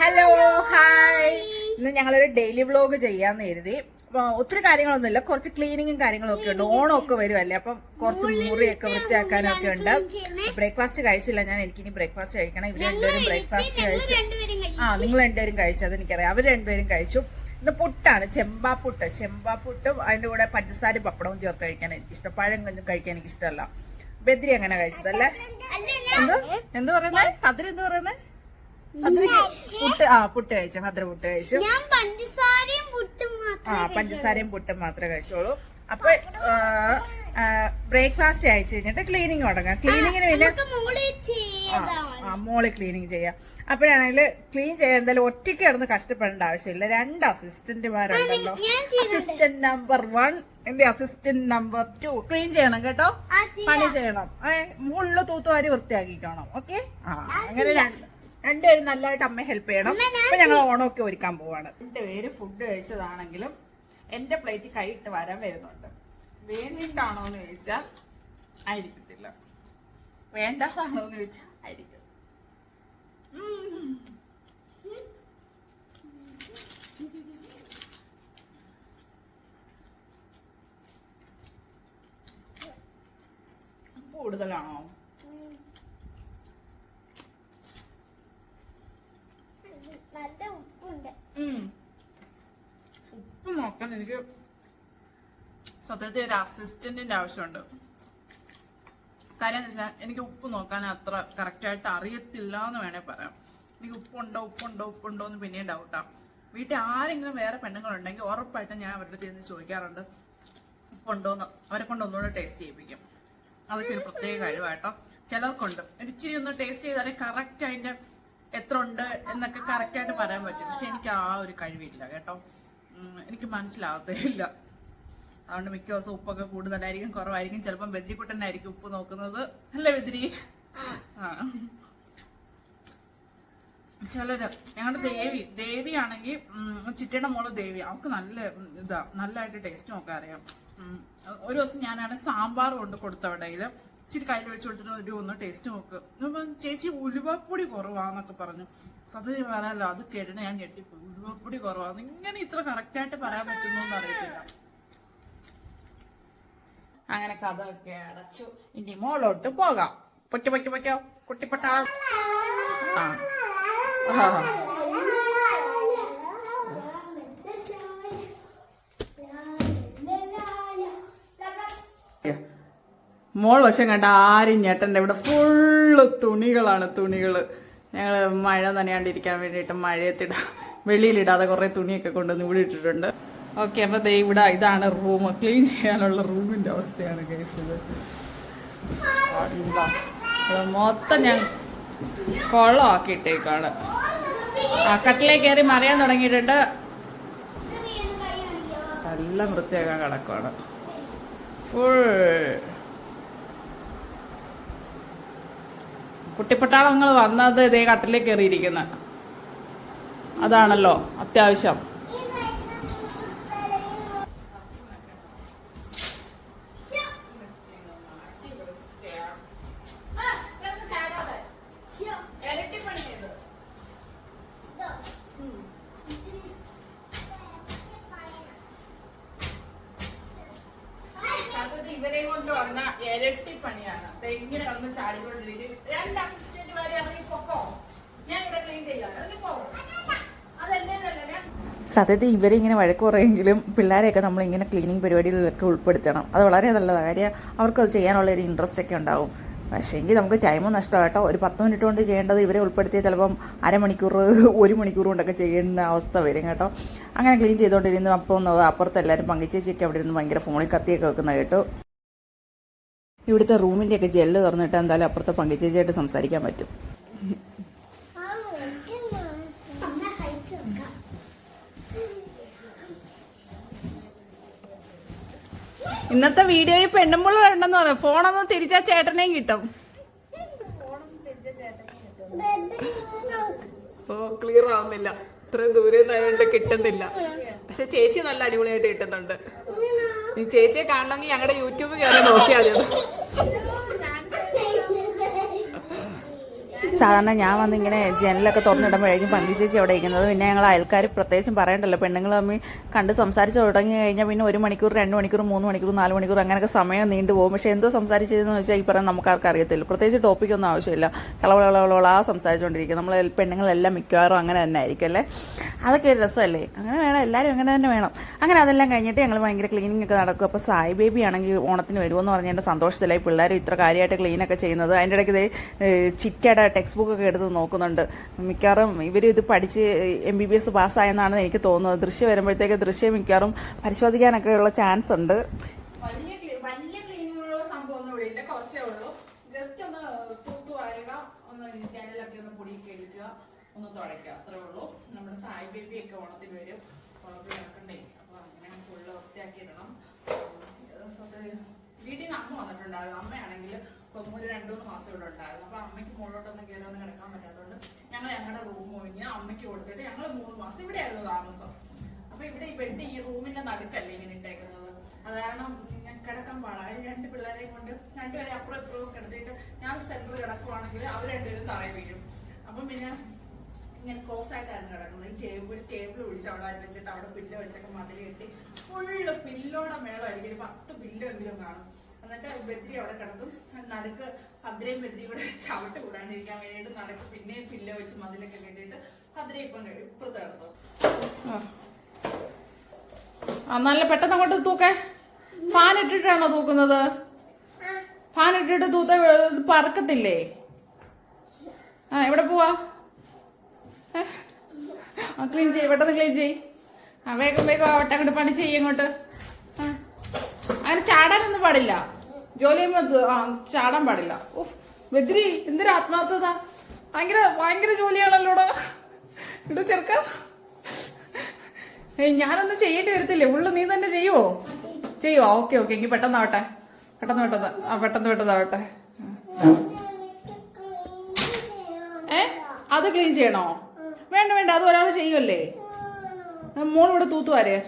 Hello hi ഇന്ന് ഞങ്ങളൊരു daily vlog ചെയ്യാന്ന് കരുതി ഒത്തിരി കാര്യങ്ങളൊന്നുമില്ല. കുറച്ച് ക്ലീനിങ്ങും കാര്യങ്ങളും ഒക്കെ ഉണ്ട്. ഓണമൊക്കെ വരുമല്ലേ അപ്പം കുറച്ച് മുറിയൊക്കെ വൃത്തിയാക്കാനും ഒക്കെ ഉണ്ട്. ബ്രേക്ക്ഫാസ്റ്റ് കഴിച്ചില്ല. ഞാൻ എനിക്കിനി ബ്രേക്ക്ഫാസ്റ്റ് കഴിക്കണം. ഇവർ രണ്ടുപേരും ബ്രേക്ക്ഫാസ്റ്റ് കഴിച്ചു. ആ നിങ്ങൾ രണ്ടുപേരും കഴിച്ചു. അതെനിക്കറിയാം. അവർ രണ്ടുപേരും കഴിച്ചു. ഇന്ന് പുട്ടാണ്. ചെമ്പാപ്പുട്ട്. ചെമ്പാപ്പുട്ടും അതിന്റെ കൂടെ പഞ്ചസാര പപ്പടവും ചേർത്ത് കഴിക്കാൻ എനിക്ക് ഇഷ്ടം പഴം കൊണ്ടും കഴിക്കാൻ എനിക്ക് ഇഷ്ടമല്ല ബദ്രി അങ്ങനെ കഴിച്ചതല്ലേ? എന്ത്? എന്ത് പറയുന്നത്? അതിരെന്ത് പറയുന്നത്? പുട്ട് ആ പുട്ട് കഴിച്ചു. മധുര പുട്ട് കഴിച്ചു. ഞാൻ പഞ്ചസാരയും പുട്ടും ആ പഞ്ചസാരയും പുട്ടും മാത്രമേ കഴിച്ചോളൂ അപ്പൊ ബ്രേക്ക്ഫാസ്റ്റ് അയച്ചു കഴിഞ്ഞിട്ട് ക്ലീനിങ് തുടങ്ങാം. ക്ലീനിങ്ങിന് പിന്നെ മോൾ ക്ലീനിങ് ചെയ്യാം. അപ്പോഴാണെങ്കിൽ ക്ലീൻ ചെയ്യാൻ എന്തായാലും ഒറ്റയ്ക്ക് കിടന്ന് കഷ്ടപ്പെടേണ്ട ആവശ്യമില്ല. രണ്ട് അസിസ്റ്റന്റുമാരുണ്ടല്ലോ അസിസ്റ്റന്റ് നമ്പർ വൺ എന്റെ അസിസ്റ്റന്റ് നമ്പർ ടു ക്ലീൻ ചെയ്യണം കേട്ടോ. പണി ചെയ്യണം. മുള്ളു തൂത്തുവാരി വൃത്തിയാക്കിക്കണം. ഓക്കെ? ആ അങ്ങനെ രണ്ട് രണ്ടുപേരും നല്ലതായിട്ട് അമ്മയെ ഹെൽപ്പ് ചെയ്യണം. അപ്പൊ ഞങ്ങൾ ഓണമൊക്കെ ഒരുക്കാൻ പോവാണ്. രണ്ടുപേര് ഫുഡ് കഴിച്ചതാണെങ്കിലും എന്റെ പ്ലേറ്റ് കൈയിട്ട് വരാൻ വരുന്നുണ്ട്. വേണ്ടിയിട്ടാണോ എന്ന് ചോദിച്ചാൽ ആയിരിക്കത്തില്ല വേണ്ടതാണോ എന്ന് ചോദിച്ചാൽ ആയിരിക്കും. കൂടുതലാണോ നല്ല ഉപ്പുണ്ട് ഉം. ഉപ്പ് നോക്കാൻ എനിക്ക് സത്യത്തിൽ ഒരു അസിസ്റ്റന്റിന്റെ ആവശ്യമുണ്ട്. കാര്യം എന്ന് വെച്ചാൽ എനിക്ക് ഉപ്പ് നോക്കാൻ അത്ര കറക്റ്റായിട്ട് അറിയത്തില്ല എന്ന് വേണേൽ പറയാം. എനിക്ക് ഉപ്പുണ്ടോ ഉപ്പുണ്ടോ ഉപ്പുണ്ടോ എന്ന് പിന്നെയും ഡൗട്ടാ വീട്ടിൽ ആരെങ്കിലും വേറെ പെണ്ണുങ്ങളുണ്ടെങ്കിൽ ഉറപ്പായിട്ടും ഞാൻ അവരുടെ അടുത്ത് ചോദിക്കാറുണ്ട് ഉപ്പുണ്ടോന്ന് അവരെ കൊണ്ട് ഒന്നുകൂടെ ടേസ്റ്റ് ചെയ്യിപ്പിക്കും. അതൊക്കെ ഒരു പ്രത്യേക കഴിവാട്ടോ. ചിലർക്കുണ്ട്. ഇച്ചിരി ഒന്ന് ടേസ്റ്റ് ചെയ്താലേ കറക്റ്റ് അതിന്റെ എത്ര ഉണ്ട് എന്നൊക്കെ കറക്റ്റായിട്ട് പറയാൻ പറ്റും. പക്ഷെ എനിക്ക് ആ ഒരു കഴിവില്ല കേട്ടോ. എനിക്ക് മനസ്സിലാവത്തേ ഇല്ല അതുകൊണ്ട് മിക്ക ദിവസം ഉപ്പൊക്കെ കൂടുതലായിരിക്കും കുറവായിരിക്കും. ചിലപ്പം ബദ്രിക്കുട്ടനായിരിക്കും ഉപ്പ് നോക്കുന്നത്. അല്ലേ വെതിരി ആ. ചിലര് ഞങ്ങളുടെ ദേവി ദേവി ആണെങ്കിൽ ചിറ്റയുടെ മോൾ ദേവി. അവൾക്ക് നല്ല ഇതാ നല്ലതായിട്ട് ടേസ്റ്റ് നോക്കാൻ അറിയാം. ഒരു ദിവസം ഞാനാണ് സാമ്പാർ കൊണ്ട് കൊടുത്തവിടയിൽ ഇച്ചിരി കയ്യിൽ വെച്ച് കൊടുത്തിട്ട് ഒരു ഒന്ന് ടേസ്റ്റ് നോക്ക്. അപ്പം ചേച്ചി ഉലുവപ്പൊടി കുറവാന്നൊക്കെ പറഞ്ഞു. സത്യം പറയാനല്ലോ അത് കേട്ടിട്ട് ഞാൻ ഞെട്ടിപ്പോയി ഉലുവപ്പൊടി കുറവാന്ന്. ഇങ്ങനെ ഇത്ര കറക്റ്റായിട്ട് പറയാൻ പറ്റുന്നു അറിയത്തില്ല. അങ്ങനെ കഥ ഒക്കെ അടച്ചു. ഇനി മോളോട്ട് പോകാം. പൊറ്റ പൊറ്റ പൊറ്റോ കുട്ടിപ്പട്ടാളം. ആ. മോൾ വശം കണ്ട ആരും ഞേട്ടന്റെ ഇവിടെ ഫുള്ള് തുണികളാണ് തുണികൾ ഞങ്ങൾ മഴ നനയാണ്ടിരിക്കാൻ വേണ്ടിയിട്ട് മഴയത്തിടാം വെളിയിലിടാതെ കുറേ തുണിയൊക്കെ കൊണ്ടുവന്ന് ഇവിടെ ഇട്ടിട്ടുണ്ട്. ഓക്കെ അപ്പൊ ദേ ഇവിടെ ഇതാണ് റൂം ക്ലീൻ ചെയ്യാനുള്ള റൂമിന്റെ അവസ്ഥയാണ് കേസ് ഇത്. മൊത്തം ഞാൻ കൊള്ളമാക്കിയിട്ടേക്കാണ് ആ കട്ടിലേ കയറി മറിയാൻ തുടങ്ങിയിട്ടുണ്ട്. എല്ലാം വൃത്തിയാക്കാൻ കിടക്കുവാണ്. ഫുൾ കുട്ടിപ്പട്ടാളങ്ങൾ വന്നത് ഇതേ കട്ടിലേക്ക് കയറിയിരിക്കുന്നത് അതാണല്ലോ അത്യാവശ്യം ഇവരെ കൊണ്ട് വന്ന ഇരട്ടി പണിയാണ്. ഇങ്ങനെ കടന്ന് ചാടിക്കൊണ്ടിരിക്കും. രണ്ട് അസിസ്റ്റന്റുമാരെ ഇറങ്ങി പൊക്കോ? ഞാൻ ഇവിടെ ക്ലീൻ ചെയ്യാം. ഇറങ്ങി പോ. അതല്ലേ ഞാൻ സത്യത്തിൽ ഇവരെ ഇങ്ങനെ വഴക്ക് കുറയെങ്കിലും പിള്ളേരെയൊക്കെ നമ്മൾ ഇങ്ങനെ ക്ലീനിങ് പരിപാടികളിലൊക്കെ ഉൾപ്പെടുത്തണം. അത് വളരെ നല്ലതാണ്. കാര്യം അവർക്കത് ചെയ്യാനുള്ള ഒരു ഇൻട്രസ്റ്റ് ഒക്കെ ഉണ്ടാവും. പക്ഷേ എങ്കിൽ നമുക്ക് ടൈം നഷ്ടമാണ് കേട്ടോ. ഒരു പത്ത് മിനിറ്റ് കൊണ്ട് ചെയ്യേണ്ടത് ഇവരെ ഉൾപ്പെടുത്തിയാൽ ചിലപ്പം അരമണിക്കൂർ ഒരു മണിക്കൂർ കൊണ്ടൊക്കെ ചെയ്യുന്ന അവസ്ഥ വരും കേട്ടോ. അങ്ങനെ ക്ലീൻ ചെയ്തുകൊണ്ടിരുന്നു. അപ്പം അപ്പുറത്ത് എല്ലാവരും പങ്കിച്ചേച്ചൊക്കെ അവിടെ ഇരുന്ന് ഭയങ്കര ഫോണിൽ കത്തിയൊക്കെ വെക്കുന്ന കേട്ടോ. ഇവിടുത്തെ റൂമിന്റെയൊക്കെ ജെല്ല് തുറന്നിട്ട് എന്തായാലും അപ്പുറത്തെ പങ്കിച്ചേച്ചിയായിട്ട് സംസാരിക്കാൻ പറ്റും. ഇന്നത്തെ വീഡിയോയിൽ പെണ്ണുമ്പോൾ ഉണ്ടെന്ന് പറയാം. ഫോണൊന്നും തിരിച്ചാ ചേട്ടനെയും കിട്ടും. ഓ ക്ലിയർ ആവുന്നില്ല. ഇത്രയും ദൂരെ നിന്നായതുകൊണ്ട് കിട്ടുന്നില്ല. പക്ഷെ ചേച്ചി നല്ല അടിപൊളിയായിട്ട് കിട്ടുന്നുണ്ട്. ചേച്ചിയെ കാണണമെങ്കിൽ ഞങ്ങളുടെ യൂട്യൂബ് കയറി നോക്കിയാൽ സാധാരണ ഞാൻ വന്നിങ്ങനെ ജനലൊക്കെ തുറന്നിടുമ്പോഴായിരിക്കും പങ്കു ചേച്ചി അവിടെ ഇരിക്കുന്നത്. പിന്നെ ഞങ്ങൾ അയൽക്കാർ പ്രത്യേകിച്ചും പറയണ്ടല്ലോ പെണ്ണുങ്ങൾ തമ്മിൽ കണ്ട് സംസാരിച്ച് തുടങ്ങി കഴിഞ്ഞാൽ പിന്നെ ഒരു മണിക്കൂർ രണ്ട് മണിക്കൂർ മൂന്ന് മണിക്കൂർ നാല് മണിക്കൂർ അങ്ങനെയൊക്കെ സമയം നീണ്ടു പോകും. പക്ഷേ എന്തോ സംസാരിച്ചതെന്ന് വെച്ചാൽ ഈ പറയാൻ നമുക്ക് ആർക്കും അറിയത്തില്ല. പ്രത്യേകിച്ച് ടോപ്പിക്കൊന്നും ആവശ്യമില്ല. ചളവളവളവളാ സംസാരിച്ചുകൊണ്ടിരിക്കുക നമ്മൾ പെണ്ണുങ്ങളെല്ലാം മിക്കവാറും അങ്ങനെ തന്നെ ആയിരിക്കും അല്ലേ? അതൊക്കെ ഒരു രസമല്ലേ? അങ്ങനെ വേണം എല്ലാവരും അങ്ങനെ തന്നെ വേണം. അങ്ങനെ അതെല്ലാം കഴിഞ്ഞിട്ട് ഞങ്ങൾ ഭയങ്കര ക്ലീനിങ് ഒക്കെ നടക്കും. അപ്പോൾ സായി ബേബി ആണെങ്കിൽ ഓണത്തിന് വരുമെന്ന് പറഞ്ഞ എന്റെ സന്തോഷത്തിലായി പിള്ളേർ ഇത്ര കാര്യമായിട്ട് ക്ലീനൊക്കെ ചെയ്യുന്നത്. അതിന്റെ ഇടയ്ക്ക് ചിറ്റയുടെ ടെക്സ്റ്റ് ബുക്കൊക്കെ എടുത്ത് നോക്കുന്നുണ്ട്. മിക്കവാറും ഇവർ ഇത് പഠിച്ച് എം ബി ബി എസ് പാസ്സായെന്നാണ് എനിക്ക് തോന്നുന്നത്. ദൃശ്യം വരുമ്പോഴത്തേക്ക് ദൃശ്യം മിക്കവാറും പരിശോധിക്കാനൊക്കെ ഉള്ള ചാൻസ് ഉണ്ട്. വലിയ വലിയ സംഭവം കുറച്ചേ ഉള്ളൂ. ജസ്റ്റ് ഒന്ന് വാരുക ഒന്ന് ഒന്ന് പൊടി ഒന്ന് അത്രേ ഉള്ളൂ. നമ്മുടെ സായി ബേബി അങ്ങനെ വൃത്തിയാക്കി ഇടണം. വീട്ടിൽ നിന്ന് അമ്മ വന്നിട്ടുണ്ടായിരുന്നു. അമ്മയാണെങ്കിൽ ഒരു രണ്ടു മൂന്ന് മാസം ഇവിടെ ഉണ്ടായിരുന്നു. അപ്പൊ അമ്മയ്ക്ക് മുകളിലോട്ടൊന്നും കയറി ഒന്ന് കിടക്കാൻ പറ്റാത്തതുകൊണ്ട് ഞങ്ങൾ ഞങ്ങളുടെ റൂം ഒഴിഞ്ഞ് അമ്മയ്ക്ക് കൊടുത്തിട്ട് ഞങ്ങൾ മൂന്ന് മാസം ഇവിടെ ആയിരുന്നു താമസം. അപ്പൊ ഇവിടെ ഈ ബെഡ് ഈ റൂമിന്റെ നടുക്കല്ലേ ഇങ്ങനെ ഇട്ടേക്കുന്നത്. അത് കാരണം കിടക്കാൻ പാടാണ് രണ്ട് പിള്ളേരെയും കൊണ്ട് രണ്ടുപേരെ അപ്പുറം ഇപ്പുറവും കിടത്തിയിട്ട് ഞാൻ സെന്ററിൽ കിടക്കുവാണെങ്കിൽ അവർ രണ്ടുപേരും തറയിൽ വീഴും. അപ്പം പിന്നെ ഇങ്ങനെ ക്ലോസ് ആയിട്ടായിരുന്നു കിടക്കുന്നത്. ഈ ടേബിൾ ഒരു ടേബിൾ പിടിച്ച് അവിടെ വെച്ചിട്ട് അവിടെ പില്ലോ വെച്ചൊക്കെ മതിൽ കെട്ടി ഫുള്ള് പില്ലോടെ മേളമായിരിക്കും. ഒരു പത്ത് പില്ലോ എങ്കിലും കാണും. എന്നിട്ട് ബദ്രി അവിടെ കിടക്കും നടുക്ക് ഭദ്രയും ബദ്രി കൂടെ ചവിട്ട് കൂടാണ്ടിരിക്കാൻ വേണ്ടിയിട്ട് നടക്ക്. പിന്നെയും പില്ല വെച്ച് മതിലൊക്കെ കെട്ടിയിട്ട് ഭദ്ര ഇപ്പം ഇപ്പുറത്ത് കിടത്തും നല്ല പെട്ടെന്ന് അങ്ങോട്ട് തൂക്കേ. ഫാൻ ഇട്ടിട്ടാണോ തൂക്കുന്നത്? ഫാൻ ഇട്ടിട്ട് തൂത്ത പറക്കത്തില്ലേ? ആ എവിടെ പോവാ? ക്ലീൻ ചെയ്യ് പെട്ടെന്ന് ക്ലീൻ ചെയ്യ്. ആ വേഗം വേഗം ആവട്ടെ അങ്ങോട്ട് പണി ചെയ്യ് അങ്ങോട്ട് ആ. അങ്ങനെ ചാടാനൊന്നും പാടില്ല. ജോലി ചാടാൻ പാടില്ല. ഉഫ് ബദ്രി എന്തൊരു ആത്മാർത്ഥത. ഭയങ്കര ഭയങ്കര ജോലിയാണല്ലോടോ ഇവിടെ ചെറുക്ക. ഞാനൊന്നും ചെയ്യേണ്ടി വരത്തില്ലേ? ഉള്ളു നീ തന്നെ ചെയ്യുവോ? ചെയ്യുവോ? ഓക്കെ ഓക്കെ എങ്കിൽ പെട്ടെന്നാവട്ടെ. പെട്ടെന്ന് പെട്ടെന്ന്. ആ പെട്ടെന്ന് പെട്ടെന്നാവട്ടെ. ഏ? അത് ക്ലീൻ ചെയ്യണോ? വേണ്ട വേണ്ട അത് ഒരാൾ ചെയ്യുമല്ലേ മോൾ ഇവിടെ തൂത്തുവാരേ.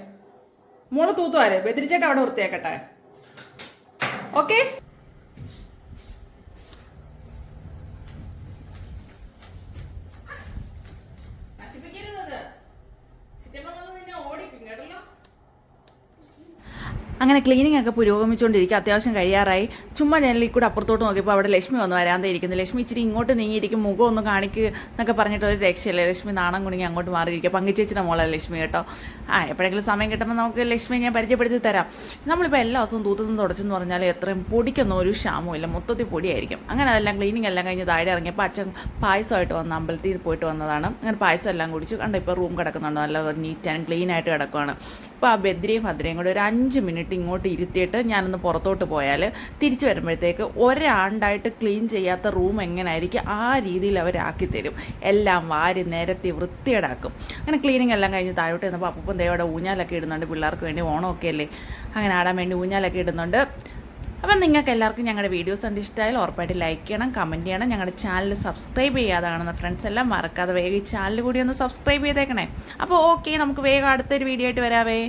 മോൾ തൂത്തുവാര്. ബെതിരിച്ചേട്ട അവിടെ വൃത്തിയാക്കട്ടെ. ഓക്കെ അങ്ങനെ ക്ലീനിങ് ഒക്കെ പുരോഗമിച്ചുകൊണ്ടിരിക്കുക അത്യാവശ്യം കഴിയാറായി. ചുമ്മാ ജനലിൽ കൂടെ അപ്പുറത്തോട്ട് നോക്കിയപ്പോൾ അവിടെ ലക്ഷ്മി വന്ന് വരാതെ ഇരിക്കുന്നത് ലക്ഷ്മി ഇച്ചിരി ഇങ്ങോട്ട് നീങ്ങിയിരിക്കും മുഖം ഒന്ന് കാണിക്കുക എന്നൊക്കെ പറഞ്ഞിട്ട് ഒരു രക്ഷയില്ല. ലക്ഷ്മി നാണം കുണിങ്ങി അങ്ങോട്ട് മാറിയിരിക്കുക. പങ്കുചേച്ചിയുടെ മോളെ ലക്ഷ്മി കേട്ടോ. ആ എപ്പോഴെങ്കിലും സമയം കിട്ടുമ്പോൾ നമുക്ക് ലക്ഷ്മി ഞാൻ പരിചയപ്പെടുത്തി തരാം. നമ്മളിപ്പോൾ എല്ലാ ദിവസവും തൂത്തും തുടച്ചെന്ന് പറഞ്ഞാൽ എത്രയും പൊടിക്കൊന്നും ഒരു ക്ഷാമവും ഇല്ല. മൊത്തത്തിൽ പൊടിയായിരിക്കും. അങ്ങനെ അതെല്ലാം ക്ലീനിങ് എല്ലാം കഴിഞ്ഞ് താഴെ ഇറങ്ങിയപ്പോൾ അച്ഛൻ പായസമായിട്ട് വന്ന അമ്പലത്തിൽ പോയിട്ട് വന്നതാണ്. അങ്ങനെ പായസം എല്ലാം കുടിച്ചു. കണ്ടോ ഇപ്പോൾ റൂം കിടക്കുന്നുണ്ട്. നല്ല നീറ്റ് ആൻഡ് ക്ലീൻ ആയിട്ട് കിടക്കുവാണ്. ഇപ്പോൾ ആ ബദ്രിയും ഭദ്രയും കൂടെ ഒരു അഞ്ച് മിനിറ്റ് ഇങ്ങോട്ട് ഇരുത്തിയിട്ട് ഞാനൊന്ന് പുറത്തോട്ട് പോയാൽ തിരിച്ചു വരുമ്പോഴത്തേക്ക് ഒരാണ്ടായിട്ട് ക്ലീൻ ചെയ്യാത്ത റൂം എങ്ങനെയായിരിക്കും ആ രീതിയിൽ അവരാക്കി തരും. എല്ലാം വാരി നിരത്തി വൃത്തിയേടാക്കും അങ്ങനെ ക്ലീനിങ് എല്ലാം കഴിഞ്ഞ് താഴോട്ട് ചെന്നപ്പോൾ അപ്പം ദേവയുടെ ഊഞ്ഞാലൊക്കെ ഇടുന്നുണ്ട് പിള്ളേർക്ക് വേണ്ടി ഓണമൊക്കെ അല്ലേ? അങ്ങനെ ആടാൻ വേണ്ടി ഊഞ്ഞാലൊക്കെ ഇടുന്നുണ്ട്. അപ്പം നിങ്ങൾക്ക് എല്ലാവർക്കും ഞങ്ങളുടെ വീഡിയോസ് കണ്ട് ഇഷ്ടമായാലും ഉറപ്പായിട്ട് ലൈക്ക് ചെയ്യണം കമന്റ് ചെയ്യണം. ഞങ്ങളുടെ ചാനൽ സബ്സ്ക്രൈബ് ചെയ്യാതാണെന്ന് ഫ്രണ്ട്സ് എല്ലാം മറക്കാതെ വേഗം ഈ ചാനൽ കൂടി ഒന്ന് സബ്സ്ക്രൈബ് ചെയ്തേക്കണേ. അപ്പോൾ ഓക്കെ നമുക്ക് വേഗം അടുത്തൊരു വീഡിയോ ആയിട്ട് വരാവേ.